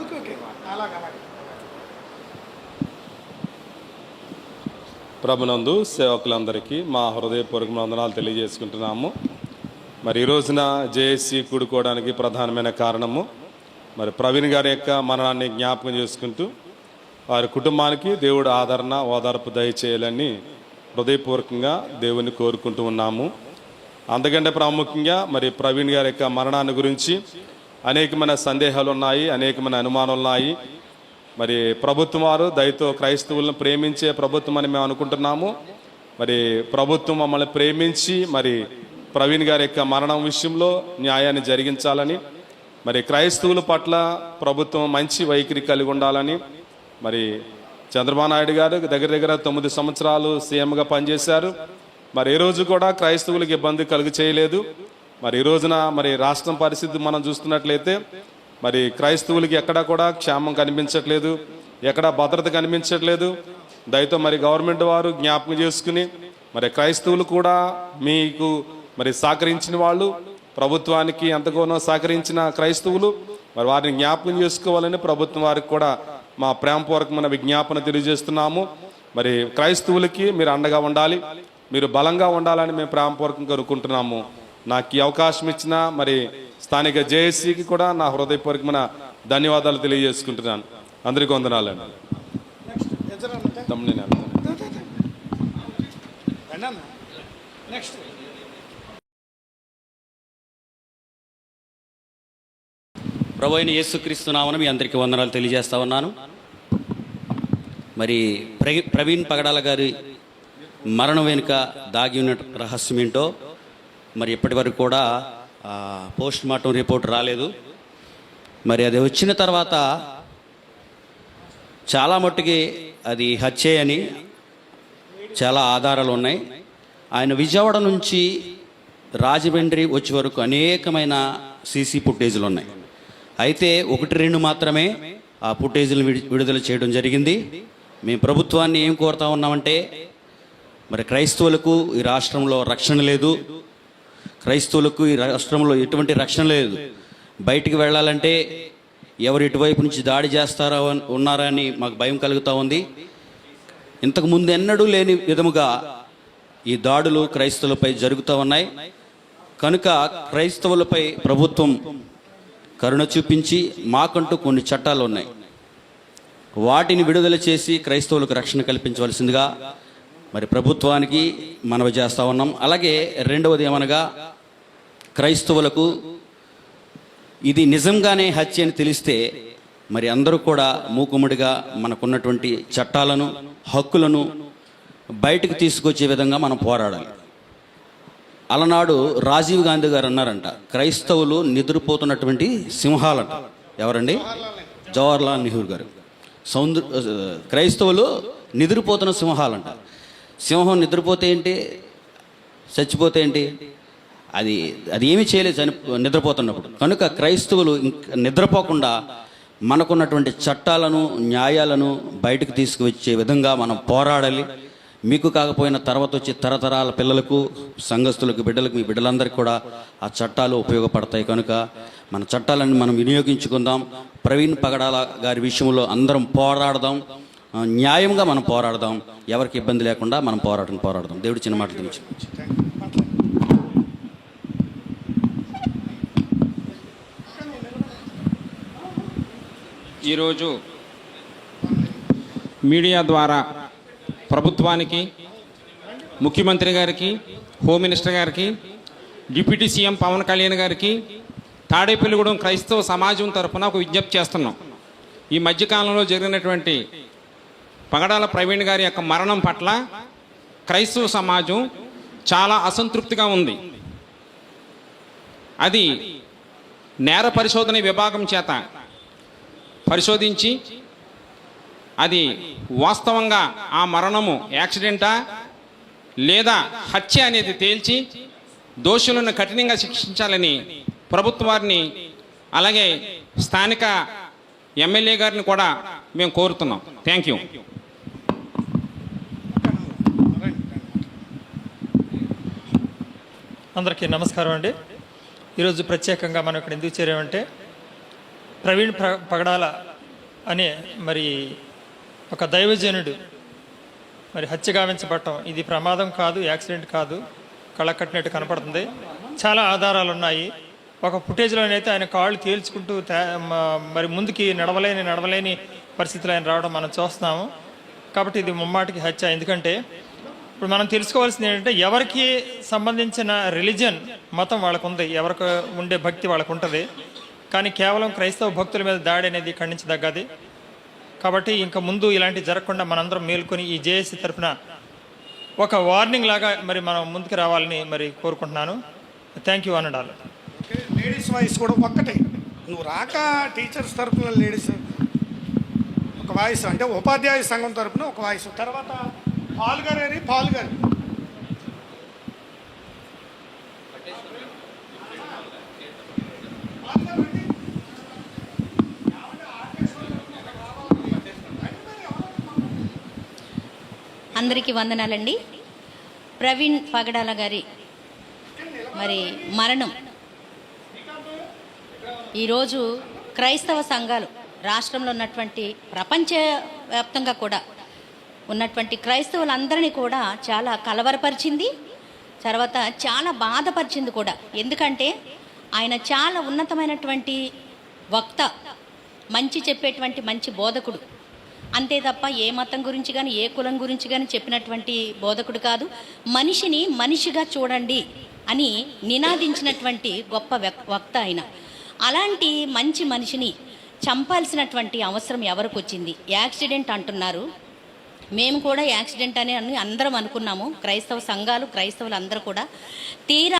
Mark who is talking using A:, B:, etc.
A: Okay okay. అలాగే అలాగే
B: ప్రభునందు సేవకులందరికీ మా హృదయపూర్వక వందనాలు తెలియజేసుకుంటున్నాము. మరి ఈ రోజున జేఏసీ కూడుకోవడానికి ప్రధానమైన కారణము మరి ప్రవీణ్ గారి యొక్క మరణాన్ని జ్ఞాపకం చేసుకుంటూ వారి కుటుంబానికి దేవుడు ఆదరణ ఓదార్పు దయచేయాలని హృదయపూర్వకంగా దేవుని కోరుకుంటూ ఉన్నాము. అందుకంటే ప్రాముఖ్యంగా మరి ప్రవీణ్ గారి యొక్క మరణాన్ని గురించి అనేకమైన సందేహాలు ఉన్నాయి అనేకమైన అనుమానాలు ఉన్నాయి మరి ప్రభుత్వం వారు దయతో క్రైస్తవులను ప్రేమించే ప్రభుత్వం అని మేము అనుకుంటున్నాము. మరి ప్రభుత్వం మమ్మల్ని ప్రేమించి మరి ప్రవీణ్ గారి యొక్క మరణం విషయంలో న్యాయాన్ని జరిగించాలని మరి క్రైస్తవుల పట్ల ప్రభుత్వం మంచి వైఖరి కలిగి ఉండాలని మరి చంద్రబాబు నాయుడు గారు దగ్గర దగ్గర తొమ్మిది సంవత్సరాలు సీఎంగా పనిచేశారు. మరి ఈ రోజు కూడా క్రైస్తవులకు ఇబ్బంది కలుగు చేయలేదు మరి ఈ రోజున మరి రాష్ట్రం పరిస్థితి మనం చూస్తున్నట్లయితే మరి క్రైస్తవులకి ఎక్కడా కూడా క్షేమం కనిపించట్లేదు ఎక్కడా భద్రత కనిపించట్లేదు. దయతో మరి గవర్నమెంట్ వారు జ్ఞాపకం చేసుకుని మరి క్రైస్తవులు కూడా మీకు మరి సహకరించిన వాళ్ళు ప్రభుత్వానికి ఎంతగానో సహకరించిన క్రైస్తవులు మరి వారిని జ్ఞాపకం చేసుకోవాలని ప్రభుత్వం వారికి కూడా మా ప్రేమపూర్వకమైన విజ్ఞాపన తెలియజేస్తున్నాము. మరి క్రైస్తవులకి మీరు అండగా ఉండాలి మీరు బలంగా ఉండాలని మేము ప్రేమపూర్వకంగా కోరుకుంటున్నాము. నాకు ఈ అవకాశం ఇచ్చిన మరి స్థానిక జేఏసీకి కూడా నా హృదయపూర్వకమైన ధన్యవాదాలు తెలియజేసుకుంటున్నాను. అందరికీ వందనాలండి.
A: నెక్స్ట్
C: ప్రభు అయిన యేసుక్రీస్తు నామన మీ అందరికీ వందనాలు తెలియజేస్తా ఉన్నాను. మరి ప్రవీణ్ పగడాల గారి మరణం వెనుక దాగి ఉన్న రహస్యం ఏంటో మరి ఇప్పటి వరకు కూడా పోస్ట్ మార్టం రిపోర్ట్ రాలేదు. మరి అది వచ్చిన తర్వాత చాలా మట్టుకి అది హత్యే అని చాలా ఆధారాలు ఉన్నాయి. ఆయన విజయవాడ నుంచి రాజమండ్రి వచ్చే వరకు అనేకమైన సీసీ ఫుటేజ్లు ఉన్నాయి. అయితే ఒకటి రెండు మాత్రమే ఆ ఫుటేజ్లు విడి- విడుదల చేయడం జరిగింది. మేము ప్రభుత్వాన్ని ఏం కోరుతా ఉన్నామంటే మరి క్రైస్తవులకు ఈ రాష్ట్రంలో రక్షణ లేదు. క్రైస్తవులకు ఈ రాష్ట్రంలో ఎటువంటి రక్షణ లేదు. బయటికి వెళ్ళాలంటే ఎవరు ఇటువైపు నుంచి దాడి చేస్తారో అని- ఉన్నారా అని మాకు భయం కలుగుతూ ఉంది. ఇంతకు ముందు ఎన్నడూ లేని విధముగా ఈ దాడులు క్రైస్తవులపై జరుగుతూ ఉన్నాయి. కనుక క్రైస్తవులపై ప్రభుత్వం కరుణ చూపించి మాకంటూ కొన్ని చట్టాలు ఉన్నాయి. వాటిని విడుదల చేసి క్రైస్తవులకు రక్షణ కల్పించవలసిందిగా మరి ప్రభుత్వానికి మనవి చేస్తూ ఉన్నాం. అలాగే రెండవది ఏమనగా క్రైస్తవులకు ఇది నిజంగానే హత్య అని తెలిస్తే మరి అందరూ కూడా మూకుముడిగా మనకున్నటువంటి చట్టాలను హక్కులను బయటకు తీసుకొచ్చే విధంగా మనం పోరాడాలి. అలనాడు రాజీవ్ గాంధీ గారు అన్నారంట క్రైస్తవులు నిద్రపోతున్నటువంటి సింహాలంట. ఎవరండి? జవహర్లాల్ నెహ్రూ గారు. సౌందర్ క్రైస్తవులు నిద్రపోతున్న సింహాలంట. సింహం నిద్రపోతే ఏంటి? చచ్చిపోతే ఏంటి? అది అది ఏమీ చేయలేదు చని నిద్రపోతున్నప్పుడు. కనుక క్రైస్తవులు ఇంక నిద్రపోకుండా మనకున్నటువంటి చట్టాలను న్యాయాలను బయటకు తీసుకువచ్చే విధంగా మనం పోరాడాలి. మీకు కాకపోయిన తర్వాత వచ్చే తరతరాల పిల్లలకు సంఘస్థులకు బిడ్డలకు మీ బిడ్డలందరికీ కూడా ఆ చట్టాలు ఉపయోగపడతాయి. కనుక మన చట్టాలను మనం వినియోగించుకుందాం. ప్రవీణ్ పగడాల గారి విషయంలో అందరం పోరాడదాం. న్యాయంగా మనం పోరాడదాం. ఎవరికి ఇబ్బంది లేకుండా మనం పోరాటం పోరాడదాం. దేవుడి చిన్న మాటలు
D: ఈరోజు మీడియా ద్వారా ప్రభుత్వానికి ముఖ్యమంత్రి గారికి హోమ్ మినిస్టర్ గారికి డిప్యూటీ సీఎం పవన్ కళ్యాణ్ గారికి తాడేపల్లిగూడెం క్రైస్తవ సమాజం తరఫున ఒక విజ్ఞప్తి చేస్తున్నాం. ఈ మధ్యకాలంలో జరిగినటువంటి పగడాల ప్రవీణ్ గారి యొక్క మరణం పట్ల క్రైస్తవ సమాజం చాలా అసంతృప్తిగా ఉంది. అది నేర పరిశోధన విభాగం చేత పరిశోధించి అది వాస్తవంగా ఆ మరణము యాక్సిడెంటా లేదా హత్య అనేది తేల్చి దోషులను కఠినంగా శిక్షించాలని ప్రభుత్వాన్ని అలాగే స్థానిక ఎమ్మెల్యే గారిని కూడా మేము కోరుతున్నాం. థ్యాంక్ యూ
E: అందరికీ నమస్కారం అండి. ఈరోజు ప్రత్యేకంగా మనం ఇక్కడ ఎందుకు చేరామంటే ప్రవీణ్ ప్ర- పగడాల అనే మరి ఒక దైవజనుడు మరి హత్య గావించబడటం ఇది ప్రమాదం కాదు యాక్సిడెంట్ కాదు కళ్ళకట్టినట్టు కనపడుతుంది. చాలా ఆధారాలు ఉన్నాయి ఒక ఫుటేజ్లోనైతే ఆయన కాళ్ళు తేల్చుకుంటూ మరి ముందుకి నడవలేని నడవలేని పరిస్థితులు ఆయన రావడం మనం చూస్తున్నాము. కాబట్టి ఇది ముమ్మాటికి హత్య. ఎందుకంటే ఇప్పుడు మనం తెలుసుకోవాల్సింది ఏంటంటే ఎవరికి సంబంధించిన రిలీజన్ మతం వాళ్ళకు ఉంది ఎవరికి ఉండే భక్తి వాళ్ళకు ఉంటుంది కానీ కేవలం క్రైస్తవ భక్తుల మీద దాడి అనేది ఖండించదగ్గది. కాబట్టి ఇంకా ముందు ఇలాంటి జరగకుండా మనందరం మేల్కొని ఈ జేఏసీ తరఫున ఒక వార్నింగ్ లాగా మరి మనం ముందుకు రావాలని మరి కోరుకుంటున్నాను. థ్యాంక్ యూ అనడాలు
A: లేడీస్ వాయిస్ కూడా ఒక్కటే. నువ్వు రాక టీచర్స్ తరఫున లేడీస్ ఒక వాయిస్ అంటే ఉపాధ్యాయ సంఘం తరఫున ఒక వాయిస్. తర్వాత పాల్ గారు
F: అందరికీ వందనాలండి. ప్రవీణ్ పగడాల గారి మరి మరణం. ఈరోజు క్రైస్తవ సంఘాలు రాష్ట్రంలో ఉన్నటువంటి ప్రపంచ వ్యాప్తంగా కూడా ఉన్నటువంటి క్రైస్తవులందరినీ కూడా చాలా కలవరపరిచింది తర్వాత చాలా బాధపరిచింది కూడా. ఎందుకంటే ఆయన చాలా ఉన్నతమైనటువంటి వక్త మంచి చెప్పేటువంటి మంచి బోధకుడు. అంతే తప్ప ఏ మతం గురించి కానీ ఏ కులం గురించి కానీ చెప్పినటువంటి బోధకుడు కాదు. మనిషిని మనిషిగా చూడండి అని నినాదించినటువంటి గొప్ప వక్త ఆయన. అలాంటి మంచి మనిషిని చంపాల్సినటువంటి అవసరం ఎవరికి వచ్చింది యాక్సిడెంట్ అంటున్నారు. మేము కూడా యాక్సిడెంట్ అని అని అందరం అనుకున్నాము. క్రైస్తవ సంఘాలు క్రైస్తవులు అందరూ కూడా. తీరా